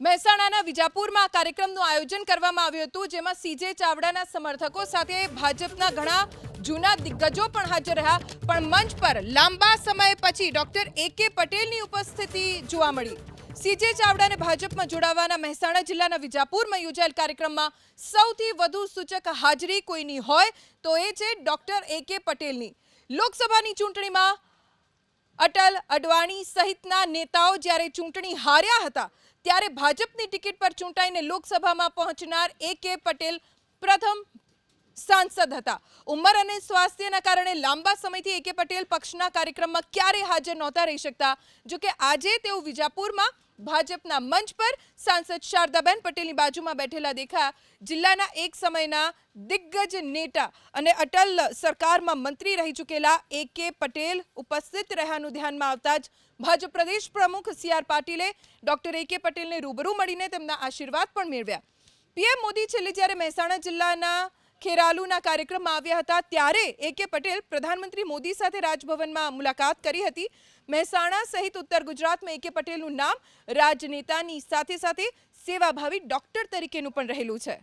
મહેસાણાના વિજાપુરમાં કાર્યક્રમનું આયોજન કરવામાં આવ્યું હતું, જેમાં સીજે ચાવડાના સમર્થકો સાથે ભાજપના ઘણા જૂના દિગ્ગજો પણ હાજર રહ્યા. પણ મંચ પર લાંબા સમય પછી ડોક્ટર એ કે પટેલની ઉપસ્થિતિ જોવા મળી. સીજે ચાવડાને ભાજપમાં જોડાવાના મહેસાણા જિલ્લાના વિજાપુરમાં યોજાયેલ કાર્યક્રમમાં સૌથી વધુ સૂચક હાજરી કોઈની હોય તો એ છે ડોક્ટર એ કે પટેલની. લોકસભાની ચૂંટણીમાં અટલ અડવાણી સહિતના નેતાઓ જ્યારે ચૂંટણી હાર્યા હતા, ત્યારે ભાજપની ટિકિટ પર ચૂંટાઈને લોકસભામાં પહોંચનાર એ કે પટેલ પ્રથમ સાંસદ હતા. ઉંમર અને સ્વાસ્થ્યના કારણે લાંબા સમયથી એ કે પટેલ પક્ષના કાર્યક્રમમાં ક્યારેય હાજર નહોતા રહી શકતા. જો કે આજે તેઓ વિજાપુરમાં ભાજપના મંચ પર સાંસદ શારદાબેન પટેલની બાજુમાં બેઠેલા દેખાયા. જિલ્લાના એક સમયના દિગ્ગજ નેતા અને અટલ સરકારમાં મંત્રી રહી ચૂકેલા એ કે પટેલ ઉપસ્થિત રહ્યાનું ધ્યાનમાં આવતા જ ભાજપ પ્રદેશ પ્રમુખ સી આર પાટીલે ડોક્ટર એ કે પટેલને રૂબરૂ મળીને તેમના આશીર્વાદ પણ મેળવ્યા. પીએમ મોદી છેલ્લે જ્યારે મહેસાણા જિલ્લાના ખેરાલુના કાર્યક્રમમાં આવ્યા હતા ત્યારે એ કે પટેલ પ્રધાનમંત્રી મોદી સાથે રાજભવનમાં મુલાકાત કરી હતી. મહેસાણા સહિત ઉત્તર ગુજરાતમાં એ કે પટેલનું નામ રાજનેતાની સાથે સાથે સેવાભાવી ડોક્ટર તરીકેનું પણ રહેલું છે.